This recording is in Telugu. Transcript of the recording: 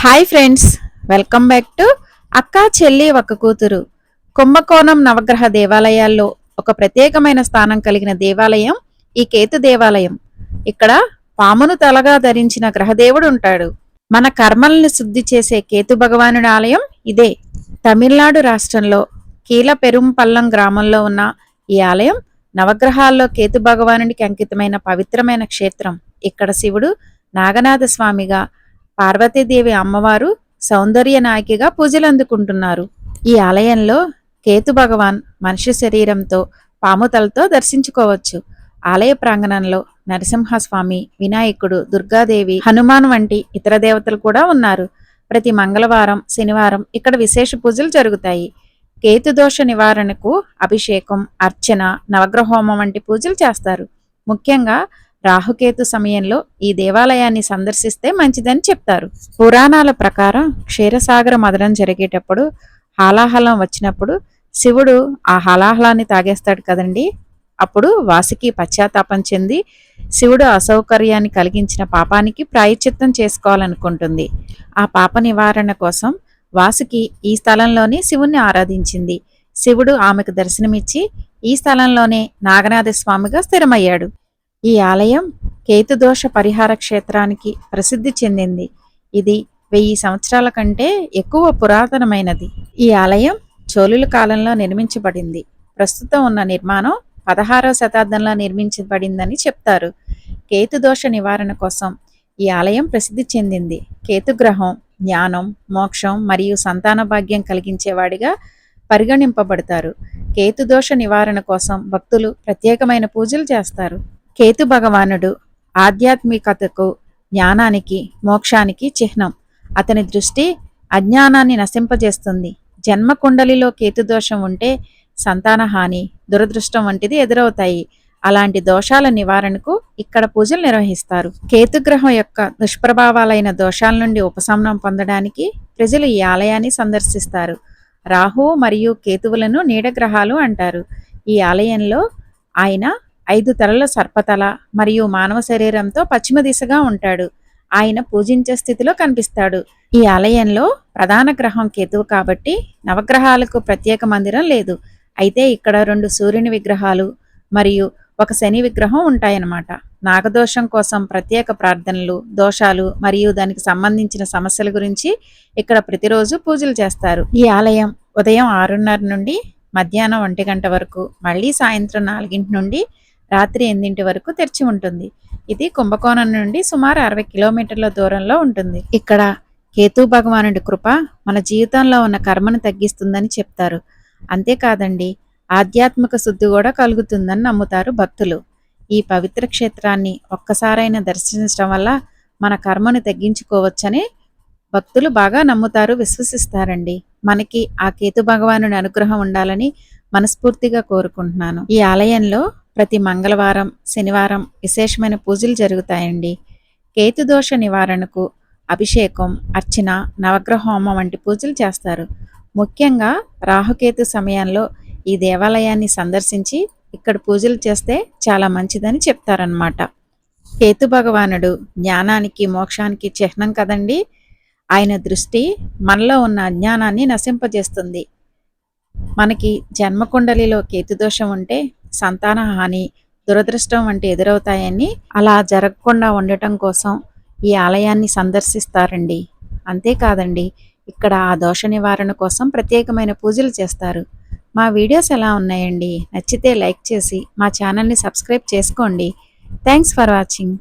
Hi friends welcome back to అక్క చెల్లి ఒక కూతురు. కుంభకోణం నవగ్రహ దేవాలయాల్లో ఒక ప్రత్యేకమైన స్థానం కలిగిన దేవాలయం ఈ కేతు దేవాలయం. ఇక్కడ పామును తలగా ధరించిన గ్రహదేవుడు ఉంటాడు. మన కర్మల్ని శుద్ధి చేసే కేతు భగవానుడి ఆలయం ఇదే. తమిళనాడు రాష్ట్రంలో కీల పెరుంపల్లం గ్రామంలో ఉన్న ఈ ఆలయం నవగ్రహాల్లో కేతు భగవానుడికి అంకితమైన పవిత్రమైన క్షేత్రం. ఇక్కడ శివుడు నాగనాథ స్వామిగా పార్వతీదేవి అమ్మవారు సౌందర్య నాయకిగా పూజలు అందుకుంటున్నారు ఈ ఆలయంలో కేతు భగవాన్ మనిషి శరీరంతో పాముతలతో దర్శించుకోవచ్చు. ఆలయ ప్రాంగణంలో నరసింహస్వామి వినాయకుడు దుర్గాదేవి హనుమాన్ వంటి ఇతర దేవతలు కూడా ఉన్నారు. ప్రతి మంగళవారం శనివారం ఇక్కడ విశేష పూజలు జరుగుతాయి. కేతు దోష నివారణకు అభిషేకం అర్చన నవగ్రహోమం వంటి పూజలు చేస్తారు. ముఖ్యంగా రాహుకేతు సమయంలో ఈ దేవాలయాన్ని సందర్శిస్తే మంచిదని చెప్తారు. పురాణాల ప్రకారం క్షీరసాగర మదనం జరిగేటప్పుడు హాలాహలం వచ్చినప్పుడు శివుడు ఆ హలాహలాన్ని తాగేస్తాడు కదండి. అప్పుడు వాసుకి పశ్చాత్తాపం చెంది శివుడు అసౌకర్యాన్ని కలిగించిన పాపానికి ప్రాయశ్చిత్తం చేసుకోవాలనుకుంటుంది. ఆ పాప నివారణ కోసం వాసుకి ఈ స్థలంలోనే శివుణ్ణి ఆరాధించింది. శివుడు ఆమెకు దర్శనమిచ్చి ఈ స్థలంలోనే నాగనాథ స్వామిగా స్థిరమయ్యాడు. ఈ ఆలయం కేతుదోష పరిహార క్షేత్రానికి ప్రసిద్ధి చెందింది. ఇది వెయ్యి సంవత్సరాల కంటే ఎక్కువ పురాతనమైనది. ఈ ఆలయం చోళుల కాలంలో నిర్మించబడింది. ప్రస్తుతం ఉన్న నిర్మాణం పదహారవ శతాబ్దంలో నిర్మించబడిందని చెప్తారు. కేతుదోష నివారణ కోసం ఈ ఆలయం ప్రసిద్ధి చెందింది. కేతుగ్రహం జ్ఞానం మోక్షం మరియు సంతాన భాగ్యం కలిగించేవాడిగా పరిగణింపబడతారు. కేతుదోష నివారణ కోసం భక్తులు ప్రత్యేకమైన పూజలు చేస్తారు. కేతు భగవానుడు ఆధ్యాత్మికతకు జ్ఞానానికి మోక్షానికి చిహ్నం. అతని దృష్టి అజ్ఞానాన్ని నశింపజేస్తుంది. జన్మ కుండలిలో కేతుదోషం ఉంటే సంతాన హాని దురదృష్టం వంటిది ఎదురవుతాయి. అలాంటి దోషాల నివారణకు ఇక్కడ పూజలు నిర్వహిస్తారు. కేతుగ్రహం యొక్క దుష్ప్రభావాలైన దోషాల నుండి ఉపశమనం పొందడానికి ప్రజలు ఈ ఆలయాన్ని సందర్శిస్తారు. రాహు మరియు కేతువులను నీడగ్రహాలు అంటారు. ఈ ఆలయంలో ఆయన ఐదు తలల సర్పతల మరియు మానవ శరీరంతో పశ్చిమ దిశగా ఉంటాడు. ఆయన పూజించే స్థితిలో కనిపిస్తాడు. ఈ ఆలయంలో ప్రధాన గ్రహం కేతువు కాబట్టి నవగ్రహాలకు ప్రత్యేక మందిరం లేదు. అయితే ఇక్కడ రెండు సూర్యుని విగ్రహాలు మరియు ఒక శని విగ్రహం ఉంటాయన్నమాట. నాగదోషం కోసం ప్రత్యేక ప్రార్థనలు దోషాలు మరియు దానికి సంబంధించిన సమస్యల గురించి ఇక్కడ ప్రతిరోజు పూజలు చేస్తారు. ఈ ఆలయం ఉదయం ఆరున్నర నుండి మధ్యాహ్నం ఒంటి గంట వరకు మళ్ళీ సాయంత్రం నాలుగింటి నుండి రాత్రి ఎనిమిదింటి వరకు తెరిచి ఉంటుంది. ఇది కుంభకోణం నుండి సుమారు అరవై కిలోమీటర్ల దూరంలో ఉంటుంది. ఇక్కడ కేతు భగవానుడి కృప మన జీవితంలో ఉన్న కర్మను తగ్గిస్తుందని చెప్తారు. అంతేకాదండి ఆధ్యాత్మిక శుద్ధి కూడా కలుగుతుందని నమ్ముతారు భక్తులు. ఈ పవిత్ర క్షేత్రాన్ని ఒక్కసారైనా దర్శించడం వల్ల మన కర్మను తగ్గించుకోవచ్చని భక్తులు బాగా నమ్ముతారు విశ్వసిస్తారండి. మనకి ఆ కేతు భగవానుడి అనుగ్రహం ఉండాలని మనస్ఫూర్తిగా కోరుకుంటున్నాను. ఈ ఆలయంలో ప్రతి మంగళవారం శనివారం విశేషమైన పూజలు జరుగుతాయండి. కేతుదోష నివారణకు అభిషేకం అర్చన నవగ్రహ హోమం వంటి పూజలు చేస్తారు. ముఖ్యంగా రాహుకేతు సమయంలో ఈ దేవాలయాన్ని సందర్శించి ఇక్కడ పూజలు చేస్తే చాలా మంచిదని చెప్తారనమాట కేతు భగవానుడు జ్ఞానానికి మోక్షానికి చిహ్నం కదండి. ఆయన దృష్టి మనలో ఉన్న అజ్ఞానాన్ని నశింపజేస్తుంది. మనకి జన్మకుండలిలో కేతుదోషం ఉంటే సంతాన హాని దురదృష్టం వంటి ఎదురవుతాయని అలా జరగకుండా ఉండటం కోసం ఈ ఆలయాన్ని సందర్శిస్తారండి. అంతేకాదండి ఇక్కడ ఆ దోష నివారణ కోసం ప్రత్యేకమైన పూజలు చేస్తారు. మా వీడియోస్ ఎలా ఉన్నాయండి? నచ్చితే లైక్ చేసి మా ఛానల్ని సబ్స్క్రైబ్ చేసుకోండి. Thanks for watching.